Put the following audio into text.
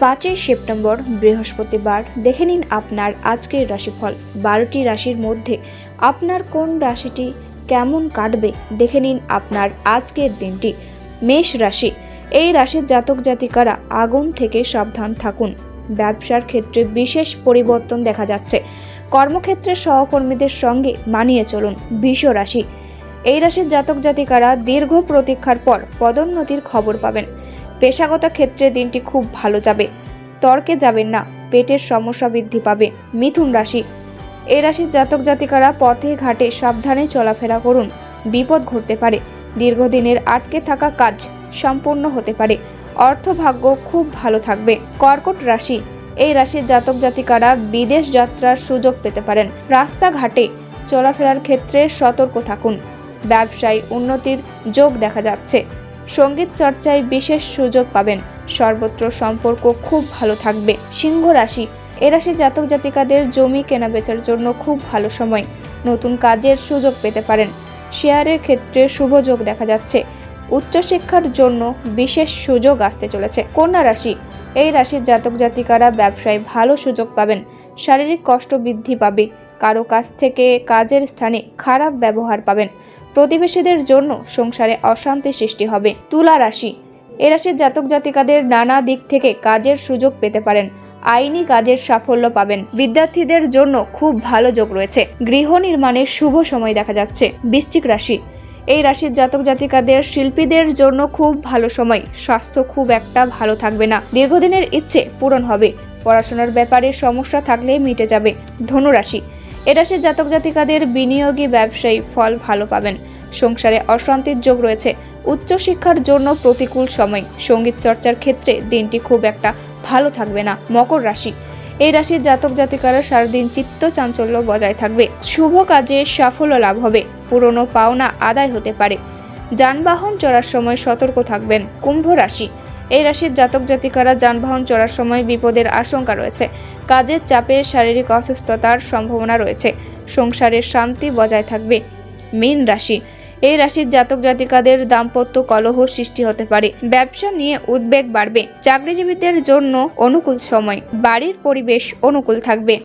পাঁচই সেপ্টেম্বর বৃহস্পতিবার দেখে নিন আপনার আজকের রাশিফল। বারোটি রাশির মধ্যে আপনার কোন রাশিটি কেমন কাটবে দেখে নিন আপনার আজকের দিনটি। মেষ রাশি, এই রাশির জাতক জাতিকারা আগুন থেকে সাবধান থাকুন। ব্যবসার ক্ষেত্রে বিশেষ পরিবর্তন দেখা যাচ্ছে। কর্মক্ষেত্রে সহকর্মীদের সঙ্গে মানিয়ে চলুন। বিষ রাশি, এই রাশির জাতক জাতিকারা দীর্ঘ প্রতীক্ষার পর পদোন্নতির খবর পাবেন। পেশাগত ক্ষেত্রে দিনটি খুব ভালো যাবে। তর্কে যাবেন না, পেটের সমস্যা বৃদ্ধি পাবে। মিথুন রাশি। এই রাশির জাতক জাতিকারা পথে ঘাটে সাবধানে চলাফেরা করুন। বিপদ ঘটতে পারে। দীর্ঘদিনের আটকে থাকা কাজ সম্পূর্ণ হতে পারে। অর্থভাগ্য খুব ভালো থাকবে। কর্কট রাশি। এই রাশির জাতক জাতিকারা বিদেশ যাত্রার সুযোগ পেতে পারেন। রাস্তাঘাটে চলাফেরার ক্ষেত্রে সতর্ক থাকুন। ব্যবসায় উন্নতির যোগ দেখা যাচ্ছে। সংগীত চর্চায় বিশেষ সুযোগ পাবেন। সর্বত্র সম্পর্ক খুব ভালো থাকবে। সিংহ রাশি। এ রাশির জাতক জাতিকাদের জমি কেনাবেচার জন্য খুব ভালো সময়। নতুন কাজের সুযোগ পেতে পারেন। শেয়ারের ক্ষেত্রে শুভ যোগ দেখা যাচ্ছে। উচ্চশিক্ষার জন্য বিশেষ সুযোগ আসতে চলেছে। কন্যা রাশি। এই রাশির জাতক জাতিকারা ব্যবসায় ভালো সুযোগ পাবেন। শারীরিক কষ্ট বৃদ্ধি পাবে। কারও কাছ থেকে কাজের স্থানে খারাপ ব্যবহার পাবেন। প্রতিবেশীদের জন্য সংসারে অশান্তি সৃষ্টি হবে। তুলা রাশি। এ রাশির জাতক জাতিকাদের নানা দিক থেকে কাজের সুযোগ পেতে পারেন। আইনি কাজের সাফল্য পাবেন। বিদ্যার্থীদের জন্য খুব ভালো যোগ রয়েছে। গৃহ নির্মাণের শুভ সময় দেখা যাচ্ছে। বৃশ্চিক রাশি। এই রাশির জাতক জাতিকাদের শিল্পীদের জন্য খুব ভালো সময়। স্বাস্থ্য খুব একটা ভালো থাকবে না। দীর্ঘদিনের ইচ্ছে পূরণ হবে। পড়াশোনার ব্যাপারে সমস্যা থাকলে মিটে যাবে। ধনুরাশি এ রাশির জাতক জাতিকাদের বিনিয়োগী ব্যবসায়ী ফল ভালো পাবেন। সংসারে অশান্তির যোগ রয়েছে। উচ্চশিক্ষার জন্য প্রতিকূল সময়। সংগীত চর্চার ক্ষেত্রে দিনটি খুব একটা ভালো থাকবে না। মকর রাশি। এই রাশির জাতক জাতিকারা সারাদিন চিত্ত চাঞ্চল্য বজায় থাকবে। শুভ কাজে সাফল্য লাভ হবে। পুরনো পাওনা আদায় হতে পারে। যানবাহন চড়ার সময় সতর্ক থাকবেন। কুম্ভ রাশি। এই রাশির জাতক জাতিকারা যানবাহন চড়ার সময় বিপদের আশঙ্কা রয়েছে। কাজের চাপে শারীরিক অসুস্থতার সম্ভাবনা রয়েছে। সংসারের শান্তি বজায় থাকবে। মীন রাশি। এই রাশির জাতক জাতিকাদের দাম্পত্য কলহ সৃষ্টি হতে পারে। ব্যবসা নিয়ে উদ্বেগ বাড়বে। চাকরিজীবীদের জন্য অনুকূল সময়। বাড়ির পরিবেশ অনুকূল থাকবে।